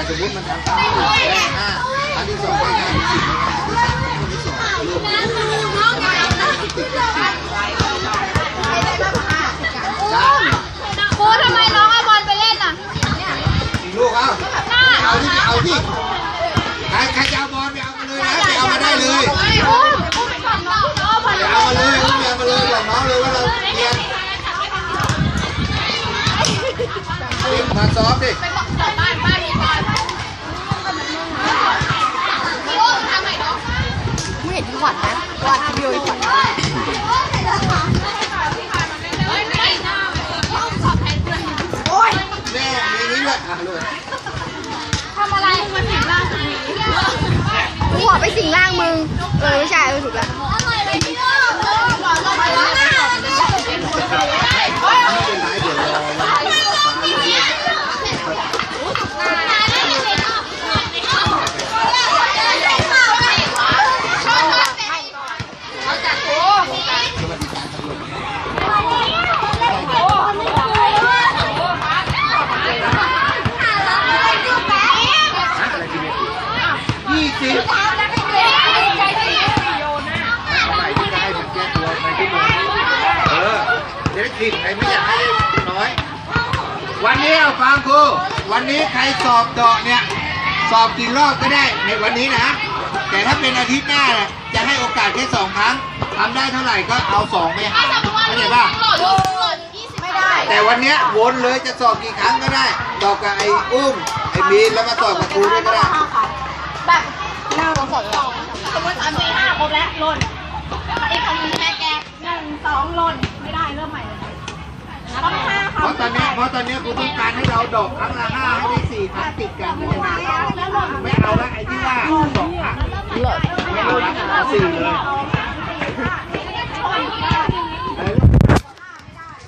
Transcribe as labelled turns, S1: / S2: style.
S1: แต่สมมติมันทำครั้งที่หนึ่งได้ห้าครั้งที่สองได้ห้าที่สิบครั้งที่สามรวมได้
S2: ครูทำไมน้องเอาบอลไปเล่นอะ
S1: ลูกเอาเอาที่เอาที่ใครใครจะเอาบอลไปเอามาเลยนะไปเอามาได้เลย
S2: ครูครูไปก่อนน้องน้องบอล
S1: ไปเอามาเลยเอามาเลยบอกน้องเลยว่าเราเรียนมาซ้อมดิ
S2: ไปสิง
S3: ร่างมึงเอ เดี๋
S1: ยวผิดใครไม่อยากให้น้อย วันนี้เอาฟังครูวันนี้ใครสอบเดาะเนี่ย สอบกี่รอบก็ได้ในวันนี้นะ แต่ถ้าเป็นอาทิตย์หน้าน่ะจะให้โอกาสแค่สองครั้งทำได้เท่าไหร่ก็เอาสองไปหารเข้าใจป่ะ
S2: หล่นหล่นยี่สิบไม่ได้
S1: แต่วันเนี้ยวนเลยจะสอบกี่ครั้งก็ได้สอบกับไอ้อุ้มไอ้มีนแล้วมาสอบกับครูด้วยก็ได้
S2: แบบหน้าของสองสมมติอันสี่ห้าครบแล้วหล่นอีกคนนึงแค่แกหนึ่งสองหล่นไม่ได้เริ่มใหม่ เพ
S1: ราะตอนนี้เพราะตอนนี้ครูต้องการให้เราดอกครั้งละห้าให้ได้สี่ครั้งติดกันไม่ได้นะไม่เอาละไอ้ที่ว่าสองครั้งไม่เอาละเอาสี่เลย